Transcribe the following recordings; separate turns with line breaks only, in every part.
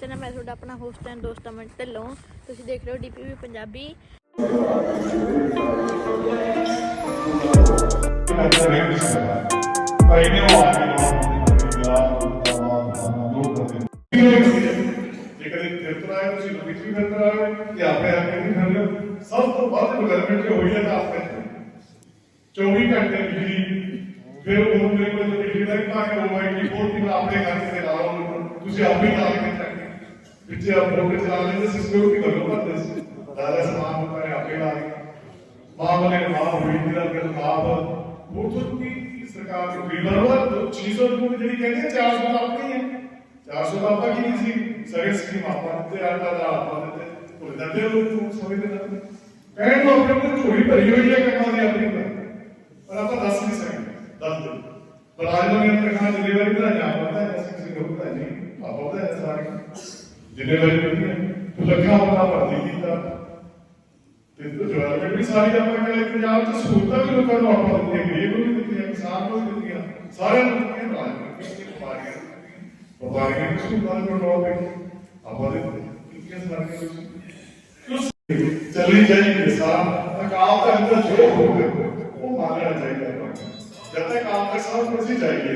Channel ਮੈਂ ਤੁਹਾਡਾ ਆਪਣਾ ਹੋਸਟ ਐਂਡ ਦੋਸਤ ਅਮਨ ਢਿੱਲੋਂ ਤੁਸੀਂ ਦੇਖ ਰਹੇ ਹੋ ਡੀਪੀਵੀ ਪੰਜਾਬੀ।
ਸਭ ਤੋਂ ਵੱਧ ਡਿਵੈਲਪਮੈਂਟ ਜੋ ਹੋਈ ਹੈ ਤਾਂ ਆਪਣੇ 24 ਘੰਟੇ ਬਿਜਲੀ, ਫਿਰ ਉਹ ਮੇਰੇ ਕੋਲ ਬਿਜਲੀ ਦਾ ਹੀ ਭਾਗ ਹੋ ਗਿਆ ਕਿ ਆਪਣੇ ਘਰ ਤੇ ਲਾ ਤੁਸੀਂ ਆਪ ਲਾ ਕੇ ਚੱਕ ਪਿੱਛੇ ਆਪ ਮੋਟਰ ਚਲਾ ਲੈਂਦੇ ਸਿਕਿਉਰਿਟੀ ਕਰੋ ਪਰ ਦਾਦਾ ਸਮਾਨ ਉੱਪਰ ਆਪੇ ਲਾ ਕੇ ਮਾਂ ਵਾਲੇ ਮਾਂ ਹੋਈ ਜਿਹੜਾ ਕਿ ਮਾਪ ਉਹ ਤੋਂ ਕੀ ਸਰਕਾਰ ਨੂੰ ਵੀ ਬਰਵਾ 600 ਰੁਪਏ ਜਿਹੜੀ ਕਹਿੰਦੇ 400 ਤਾਂ ਆਪਣੀ ਹੈ 400 ਤਾਂ ਆਪਾਂ ਕੀ ਨਹੀਂ ਸੀ ਸਗੇ ਸਕੀਮ ਆਪਾਂ ਦਿੱਤੇ ਆ ਦਾ ਆਪਾਂ ਦਿੱਤੇ ਉਹ ਦਿੰਦੇ ਲੋਕ ਨੂੰ ਸਮਝਦੇ ਨਾ ਕਹਿਣ ਨੂੰ ਆਪਣੇ ਕੋਲ ਝੋਲੀ ਭਰੀ ਹੋਈ ਹੈ ਕੰਮਾਂ ਦੀ ਆਪਣੀ ਤਾਂ। ਪਰ ਆਪਾਂ ਦੱਸ ਨਹੀਂ ਸਕਦੇ ਦੱਸ ਦਿਓ ਪਰ ਅੱਜ ਮੈਂ ਇਹਨਾਂ ਰੱਖਣਾ ਜ਼ਿੰਮੇਵਾਰੀ ਬਣਾ ਜਾ ਪਤਾ ਹੈ ਅਸੀਂ ਕਿਸੇ ਨੂੰ ਪਤਾ ਨਹੀਂ ਆਪਾਂ ਉਹਦਾ ਹੈ ਸਾਰੇ ਜ਼ਿੰਮੇਵਾਰੀ ਨਹੀਂ ਹੈ ਲੱਖਾਂ ਆਪਣਾ ਭਰਤੀ ਕੀਤਾ। ਤੇ ਡਿਵੈਲਪਮੈਂਟ ਵੀ ਸਾਰੀ ਆਪਾਂ ਕਹਿੰਦੇ ਪੰਜਾਬ ਚ ਸਹੂਲਤਾਂ ਵੀ ਲੋਕਾਂ ਨੂੰ ਆਪਾਂ ਦਿੱਤੀਆਂ ਗਰੀਬ ਨੂੰ ਵੀ ਦਿੱਤੀਆਂ ਕਿਸਾਨ ਨੂੰ ਵੀ ਦਿੱਤੀਆਂ ਸਾਰਿਆਂ ਨੂੰ ਦਿੱਤੀਆਂ ਰਾਜ ਵਪਾਰੀਆਂ ਵਪਾਰੀਆਂ ਨੂੰ ਸਹੂਲਤਾਂ ਨੂੰ ਲੋਕ ਆਪਾਂ ਦੇ ਦਿੱਤੀਆਂ ਸਾਰੀਆਂ ਕਿਉਂ ਚੱਲੀ ਜਾਈਏ ਸਾਹ ਅਕਾਲ ਦਾ ਅੰਦਰ ਜੋ ਹੋਵੇ, ਉਹ ਮੰਨਣਾ ਚਾਹੀਦਾ ਹੈ। ਜਦ ਤੱਕ ਆਪ ਤੱਕ ਸਭ ਕੁਝ ਹੀ ਚਾਹੀਏ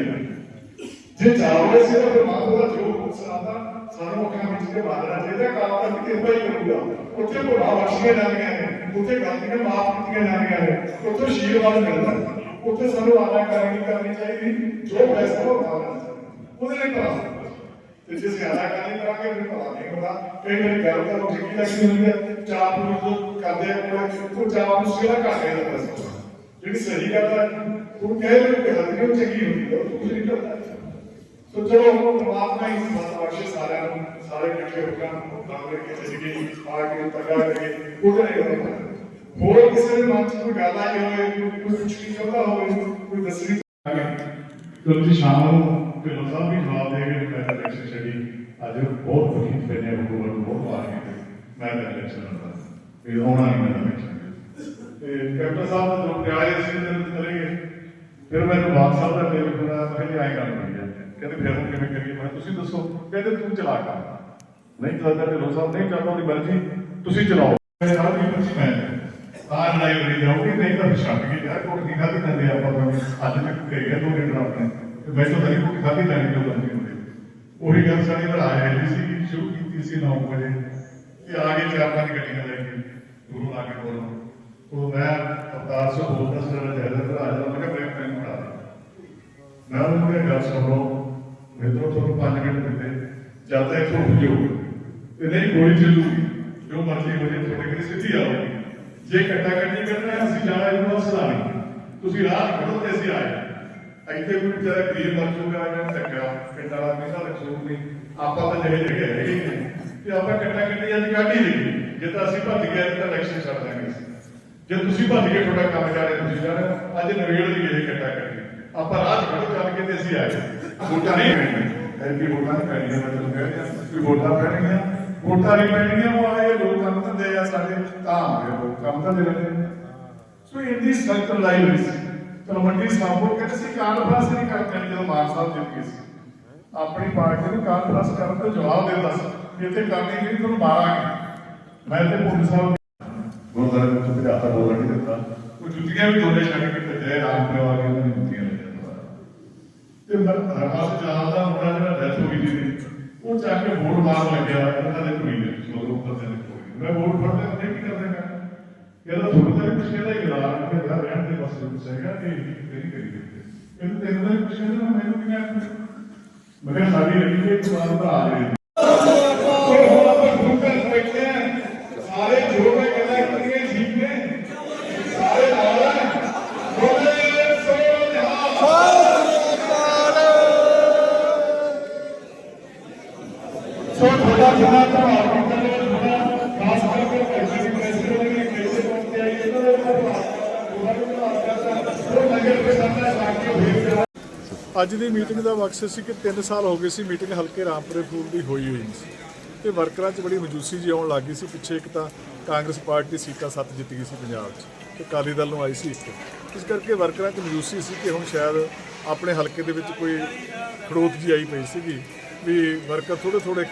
ਜੇ ਚਾਹੋਗੇ ਸਿਰਫ ਪਰਮਾਤਮਾ ਦਾ ਜੋ ਹੁਕਮ ਆਦਾ ਸਾਨੂੰ ਅੱਖਾਂ ਵਿੱਚ ਕੇ ਮੰਨਣਾ ਚਾਹੀਦਾ ਕਾਲ ਤੱਕ ਕਿਰਪਾ ਹੀ ਕਰੂਗਾ ਉੱਥੇ ਭੁਲਾ ਬਖਸ਼ੀਆਂ ਜਾਂਦੀਆਂ ਨੇ। ਉੱਥੇ ਗਲਤੀਆਂ ਮਾਫ ਕੀਤੀਆਂ ਜਾਂਦੀਆਂ ਨੇ। ਉੱਥੇ ਆਸ਼ੀਰਵਾਦ ਮਿਲਦਾ। ਉੱਥੇ ਸਾਨੂੰ ਆਲਾ ਕਰਨੀ ਕਰਨੀ ਚਾਹੀਦੀ। ਜੋ ਫੈਸਲਾ ਉਹ ਕਰਨਾ ਚਾਹੀਦਾ ਉਹਦੇ ਲਈ ਕਰਾਂਗੇ ਤੇ ਜੇ ਜ਼ਿਆਦਾ ਕਰਨੀ ਕਰਾਂਗੇ, ਫਿਰ ਪਤਾ ਨਹੀਂ ਹੋਣਾ ਕਈ ਵਾਰੀ ਗੱਲ ਤਾਂ ਉਹ ਠੇਕੀ ਲੱਗੀ ਹੁੰਦੀ ਹੈ। ਚਾਪ ਨੂੰ ਜੋ ਕਰਦੇ ਆ ਕੋਲ ਉਹ ਚਾਪ ਨੂੰ ਸਿਰਾ ਘੱਟ ਗਿਆ ਦੱਸ ਜਿਹੜੀ ਸਹੀ ਗੱਲ ਹੈ, ਉਹ ਕਹਿ ਰਹੇ ਕਿ ਹੱਥ ਨੂੰ ਚੰਗੀ ਹੁੰਦੀ ਹੈ। ਉਹ ਕੁਝ ਨਹੀਂ ਕਰਦਾ ਸੋ ਚਲੋ ਪਰਮਾਤਮਾ ਹੀ ਮਤ ਬਖਸ਼ੇ ਸਾਰਿਆਂ ਨੂੰ, ਸਾਰੇ ਇਕੱਠੇ ਹੋ ਕੇ ਨਾਮ ਲੈ ਕੇ ਜ਼ਿੰਦਗੀ ਆ ਕੇ ਤਗਾ ਕਰੇ ਉਹਦੇ ਨਹੀਂ ਹੋਣਾ ਹੋਰ ਕਿਸੇ ਦੇ ਮਨ ਚ ਕੋਈ ਗੱਲ ਆਈ ਹੋਵੇ, ਕੋਈ ਕੋਈ ਕੁਝ ਨਹੀਂ ਚਾਹੁੰਦਾ ਹੋਵੇ, ਕੋਈ ਦੱਸਣੀ ਤੁਸੀਂ ਸ਼ਾਮ ਨੂੰ ਢਿੱਲੋਂ ਸਾਹਿਬ ਵੀ ਜਵਾਬ ਦੇ ਕੇ ਮੈਂ ਇਲੈਕਸ਼ਨ ਛੱਡੀ। ਅੱਜ ਬਹੁਤ ਦੁਖੀ ਪੈਨੇ ਹਕੂਮਤ ਨੂੰ ਬਹੁਤ ਮਾਰ ਕੇ ਮੈਂ ਤਾਂ ਇਲੈਕਸ਼ਨ ਲੜਦਾ ਇਹ ਹੋਣਾ ਨਹੀਂ ਮੈਂ ਇਲੈਕਸ਼ਨ ਤੇ ਕੈਪਟਨ ਸਾਹਿਬ ਨੇ ਜੋ ਪਿਆਰੇ ਸੀ ਤੇ ਚਲੇ ਗਏ ਫਿਰ ਮੈਨੂੰ ਬਾਦ ਸਾਹਿਬ ਦਾ ਟੈਲੀਫੋਨ ਆਇਆ ਮੈਂ ਕਿਹਾ ਆਏ ਗੱਲ ਹੋਈ ਹੈ। ਕਹਿੰਦੇ ਫਿਰ ਹੁਣ ਕਿਵੇਂ ਕਰੀਏ? ਮੈਂ ਤੁਸੀਂ ਦੱਸੋ। ਕਹਿੰਦੇ, ਤੂੰ ਚਲਾ ਕਰ ਨਹੀਂ ਚੱਲਦਾ ਢਿੱਲੋਂ ਸਾਹਿਬ, ਨਹੀਂ ਚੱਲਦਾ ਉਹਦੀ ਮਰਜ਼ੀ। ਤੁਸੀਂ ਚਲਾਓ। ਮੇਰੇ ਨਾਲ ਵੀ ਪੁੱਛੀ ਮੈਂ ਤਾਂ ਲੜਾਈ ਹੋਈ ਜਾਊਗੀ ਨਹੀਂ ਤਾਂ ਛੱਡ ਕੇ ਯਾਰ ਕੋਟ ਦੀ ਖਾਦੀ ਜਾਂਦੇ ਆਪਾਂ ਭਾਵੇਂ ਅੱਜ ਤੱਕ ਕਹੀ ਗਿਆ ਦੋ ਲੀਡਰ ਆਪਣੇ ਮੈਂ ਤਾਂ ਨਹੀਂ ਕੋਈ ਖਾਦੀ ਜਾਣੀ ਜੋ ਬੰਦੀ ਹੁੰਦੀ। ਉਹੀ ਗੱਲ ਸਾਡੀ ਲੜਾਈ ਆਈ ਸੀ ਸ਼ੁਰੂ ਕੀਤੀ ਸੀ 9 ਵਜੇ। ਤੇ ਆ ਗਏ ਚਾਰ ਪੰਜ ਗੱਡੀਆਂ ਲੈ ਕੇ ਦੂਰੋਂ ਆ ਕੇ ਕੋਲ। ਉਹ ਮੈਂ, ਅਵਤਾਰ ਸਿੰਘ ਬੋਲਦਾ ਸੀ ਜਿਹੜਾ ਜੈਦਰ ਭਰਾ ਜਿਹੜਾ ਮੈਂ ਕਿਹਾ, ਮੈਂ ਪੈਨ ਪੜਾ ਮੈਂ ਉਹਨੂੰ ਕਿਹਾ, ਗੱਲ ਸੁਣ ਲਓ ਤੁਹਾਨੂੰ 5 ਮਿੰਟ ਦਿੱਤੇ ਜਦ ਤੱਕ ਇੱਥੋਂ ਉੱਠ ਤੇ ਨਹੀਂ ਗੋਲੀ ਚੱਲੂਗੀ। ਜੋ ਮਰਜ਼ੀ ਹੋ ਜਾਏ ਤੁਹਾਡੇ ਕਿਤੇ ਸਿੱਧੀ ਆਉਗੀ ਜੇ ਕੱਟਾ ਕੱਟੀ ਕਰਨਾ, ਅਸੀਂ ਜਾਣਾ ਇਹਨੂੰ ਅਸਲਾ ਨਹੀਂ ਤੁਸੀਂ ਰਾਹ ਖੜੋ ਤੇ ਅਸੀਂ ਆਏ ਇੱਥੇ ਕੋਈ ਵਿਚਾਰਾ ਗਰੀਬ ਮਰਜੂਗਾ ਜਾਂ ਟੱਕਾ ਪਿੰਡ ਵਾਲਾ ਕਹਿੰਦਾ ਰੱਖੋ ਨਹੀਂ ਆਪਾਂ ਤਾਂ ਜਿਹੜੇ ਜਗ੍ਹਾ ਹੈਗੇ ਨੇ, ਤੇ ਆਪਾਂ ਕੱਟਾ ਕੱਟੀ ਅੱਜ ਕੱਢ ਹੀ ਲਈ ਜੇ ਤਾਂ ਅਸੀਂ ਭੱਜ ਗਏ, ਤਾਂ ਇਲੈਕਸ਼ਨ ਛੱਡ ਦਾਂਗੇ ਜੇ ਤੁਸੀਂ ਭੱਜ ਕੇ ਤੁਹਾਡਾ ਕੰਮ ਜਾ ਰਿਹਾ ਤੁਸੀਂ ਜਾ ਰਹੇ ਅੱਜ ਨਵੇੜ ਦੀ ਇਹ ਕੱਟਾ ਕੱਟੀ ਆਪਾਂ ਰਾਹ 'ਚ ਖੜੋ ਚੱਲ ਕੇ ਤੇ ਅਸੀਂ ਆਏ ਵੋਟਾਂ ਨਹੀਂ ਪੈਣੀਆਂ ਐਮਪੀ ਵੋਟਾਂ ਨਹੀਂ ਪੈਣੀਆਂ ਮੈਂ ਤੁਹਾਨੂੰ ਕਹਿ ਰਿਹਾ ਵੀ ਵੋਟਾਂ ਪੈਣਗੀਆਂ ਵੋਟਾਂ ਨਹੀਂ ਪੈਣਗੀਆਂ ਉਹ ਆਏ ਲੋਕ ਕੰਮ ਧੰਦੇ ਆ ਸਾਡੇ ਤਾਂ ਆ ਗਏ ਲੋਕ ਕੰਮ ਧੰਦੇ ਲੱਗੇ ਸੋ ਇੰਨੀ ਸਖਤ ਲਾਈ ਹੋਈ ਸੀ ਤਲਵੰਡੀ ਸਾਬੋ ਕਹਿੰਦੇ ਸੀ ਕਾਨਫਰੰਸ ਨਹੀਂ ਕਰਦੇ ਜਦੋਂ ਮਾਨ ਸਾਹਿਬ ਜਿੱਤ ਗਏ ਸੀ ਆਪਣੀ ਪਾਰਟੀ ਨੂੰ ਕਾਨਫਰੰਸ ਕਰਨ ਦਾ ਜਵਾਬ ਦੇ ਦੱਸ ਵੀ ਇੱਥੇ ਕਰਨੀ ਨਹੀਂ ਤੁਹਾਨੂੰ ਮਾਰਾਂਗੇ ਮੈਂ ਤੇ ਪੁਲਿਸ ਸਾਹਿਬ ਗੁਰਦਾਰੇ ਵਿੱਚ ਭਜਾਤਾ ਬੋਲਣ ਨਹੀਂ ਦਿੱਤਾ ਉਹ ਜੁੱਤੀਆਂ ਵੀ ਦੋਨੇ ਛੱਡ ਕੇ ਭੱਜੇ ਰਾਮ ਪਰਿਵਾਰ ਦੀਆਂ ਉਹਨਾਂ ਨੇ ਜੁੱਤੀਆਂ ਲੱਗੀਆਂ ਤੇ ਮੈਂ ਹਰਪਾਲ ਜਨਾਬ ਦਾ ਮੁੰਡਾ ਜਿਹੜਾ ਡੈਥ ਹੋ ਗਈ ਸੀ ਉਹ ਜਾ ਕੇ ਵੋਟ ਮਾਰ ਲੱਗਿਆ ਇਹਨਾਂ ਦੇ ਕੁੜੀ ਦੇ ਮਗਰੋਂ ਬੰਦੇ ਦੇ ਕੋਲ ਮੈਂ ਵੋਟ ਫੜਦੇ ਹੁੰਦੇ ਕੀ ਕਰਦੇ ਮੈਂ? ਇਹਦਾ ਥੋੜਾ ਜਿਹਾ ਕੁਛ ਇਹਦਾ ਹੀ ਗਲਾ ਕਿ ਘਰ ਰਹਿਣ ਦੇ ਬਸ ਕੁਛ ਹੈਗਾ ਕਿ ਨਹੀਂ ਕਰੀ ਦਿੱਤੇ ਇਹਨੂੰ ਤੈਨੂੰ ਦਾ ਕੁਛ ਇਹਦਾ ਮੈਨੂੰ ਕੀ ਕਹਿਣਾ ਮੈਂ ਕਿਹਾ ਸਾਡੀ ਰੱਖੀ ਇੱਕ ਵਾਰ ਤਾਂ ਆ ਜਾਏ ਸੋ ਤੁਹਾਡਾ ਜਿੰਨਾ ਧੰਨਵਾਦ ਕੀਤਾ ਜਾਵੇ ਤੁਹਾਡਾ ਖਾਸ ਕਰਕੇ ਭਾਈ ਜੀ ਪ੍ਰੈਜ਼ੀਡੈਂਟ ਨੇ ਕਿਹੜੇ ਪਹੁੰਚੇ ਆਈ ਇਹਨਾਂ ਦੇ ਧੰਨਵਾਦ
ਅੱਜ ਦੀ ਮੀਟਿੰਗ ਦਾ ਮਕਸਦ ਸੀ ਕਿ 3 ਸਾਲ ਹੋ ਗਏ ਸੀ ਮੀਟਿੰਗ ਹਲਕੇ ਰਾਮਪੁਰੇ ਫੂਲ ਦੀ ਹੋਈ ਹੋਈ ਸੀ। ਤੇ ਵਰਕਰਾਂ 'ਚ ਬੜੀ ਮਜੂਸੀ ਜੀ ਆਉਣ ਲੱਗੀ ਸੀ। ਪਿੱਛੇ ਇੱਕ ਤਾਂ ਕਾਂਗਰਸ ਪਾਰਟੀ ਸੀਟਾਂ ਸੱਤ ਜਿੱਤ ਗਈ ਸੀ ਪੰਜਾਬ 'ਚ ਤੇ ਅਕਾਲੀ ਦਲ ਨੂੰ ਆਈ ਸੀ ਇੱਕ। ਇਸ ਕਰਕੇ ਵਰਕਰਾਂ 'ਚ ਮਜੂਸੀ ਸੀ ਕਿ ਹੁਣ ਸ਼ਾਇਦ ਆਪਣੇ ਹਲਕੇ ਦੇ ਵਿੱਚ ਕੋਈ ਖੜੋਤ ਜੀ ਆਈ ਪਈ ਸੀਗੀ ਵੀ ਵਰਕਰ ਥੋੜੇ ਥੋੜੇ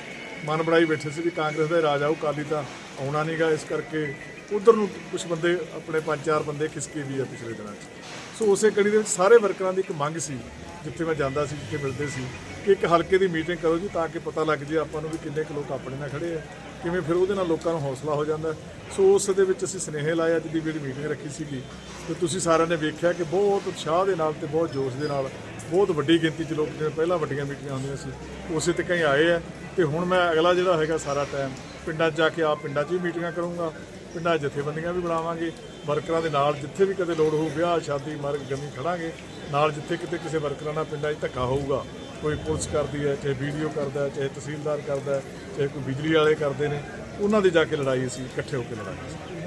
ਮਨ ਬਣਾਈ ਬੈਠੇ ਸੀ ਵੀ ਕਾਂਗਰਸ ਦਾ ਹੀ ਰਾਜ ਆਊ ਕਾਲੀ ਤਾਂ ਆਉਣਾ ਨਹੀਂਗਾ ਇਸ ਕਰਕੇ ਉਧਰ ਨੂੰ ਕੁਝ ਬੰਦੇ, ਆਪਣੇ ਪੰਜ ਚਾਰ ਬੰਦੇ ਖਿਸਕੇ ਵੀ ਆ ਪਿਛਲੇ ਦਿਨਾਂ 'ਚ। ਸੋ ਉਸੇ ਕੜੀ ਦੇ ਵਿੱਚ ਸਾਰੇ ਵਰਕਰਾਂ ਦੀ ਇੱਕ ਮੰਗ ਸੀ, ਜਿੱਥੇ ਮੈਂ ਜਾਂਦਾ ਸੀ, ਜਿੱਥੇ ਮਿਲਦੇ ਸੀ, ਕਿ ਇੱਕ ਹਲਕੇ ਦੀ ਮੀਟਿੰਗ ਕਰੋ ਜੀ ਤਾਂ ਕਿ ਪਤਾ ਲੱਗ ਜੇ ਆਪਾਂ ਨੂੰ ਵੀ ਕਿੰਨੇ ਕੁ ਲੋਕ ਆਪਣੇ ਨਾਲ ਖੜੇ ਆ, ਕਿਵੇਂ ਫਿਰ ਉਹਦੇ ਨਾਲ ਲੋਕਾਂ ਨੂੰ ਹੌਸਲਾ ਹੋ ਜਾਂਦਾ। ਸੋ ਉਸ ਦੇ ਵਿੱਚ ਅਸੀਂ ਸੁਨੇਹੇ ਲਾਇਆ ਅੱਜ ਦੀ ਜਿਹੜੀ ਮੀਟਿੰਗ ਰੱਖੀ ਸੀਗੀ, ਤੇ ਤੁਸੀਂ ਸਾਰਿਆਂ ਨੇ ਵੇਖਿਆ ਕਿ ਬਹੁਤ ਉਤਸ਼ਾਹ ਦੇ ਨਾਲ ਤੇ ਬਹੁਤ ਜੋਸ਼ ਦੇ ਨਾਲ ਬਹੁਤ ਵੱਡੀ ਗਿਣਤੀ 'ਚ ਲੋਕ ਜਿਵੇਂ ਪਹਿਲਾਂ ਵੱਡੀਆਂ ਮੀਟਿੰਗਾਂ ਹੁੰਦੀਆਂ ਸੀ, ਉਸੇ ਤੇ ਕਈ ਆਏ ਆ। ਤੇ ਹੁਣ ਮੈਂ ਅਗਲਾ ਜਿਹੜਾ ਹੈਗਾ ਸਾਰਾ ਟਾਈਮ ਪਿੰਡਾਂ 'ਚ ਜਾ ਕੇ ਆਪ ਪਿੰਡਾਂ 'ਚ ਵੀ ਮੀਟਿੰਗਾਂ ਕਰੂੰਗਾ, ਪਿੰਡਾਂ 'ਚ ਜਥੇਬੰਦੀਆਂ ਵੀ ਬਣਾਵਾਂਗੇ ਵਰਕਰਾਂ ਦੇ ਨਾਲ ਜਿੱਥੇ ਵੀ ਕਦੇ ਲੋੜ ਹੋਊ ਵਿਆਹ, ਸ਼ਾਦੀ, ਮਰਗ, ਜਮੀ ਖੜਾਂਗੇ, ਨਾਲ ਜਿੱਥੇ ਕਿਤੇ ਕਿਸੇ ਵਰਕਰਾਂ ਨਾਲ ਪਿੰਡਾਂ 'ਚ ਧੱਕਾ ਹੋਊਗਾ। ਕੋਈ ਪੁਲਿਸ ਕਰਦੀ ਹੈ, ਚਾਹੇ ਵੀਡੀਓ ਕਰਦਾ ਹੈ, ਚਾਹੇ ਤਹਿਸੀਲਦਾਰ ਕਰਦਾ ਹੈ, ਚਾਹੇ ਕੋਈ ਬਿਜਲੀ ਵਾਲੇ ਕਰਦੇ ਨੇ, ਉਹਨਾਂ ਦੀ ਜਾ ਕੇ ਲੜਾਈ ਅਸੀਂ ਇਕੱਠੇ ਹੋ ਕੇ ਲੜਾਂਗੇ।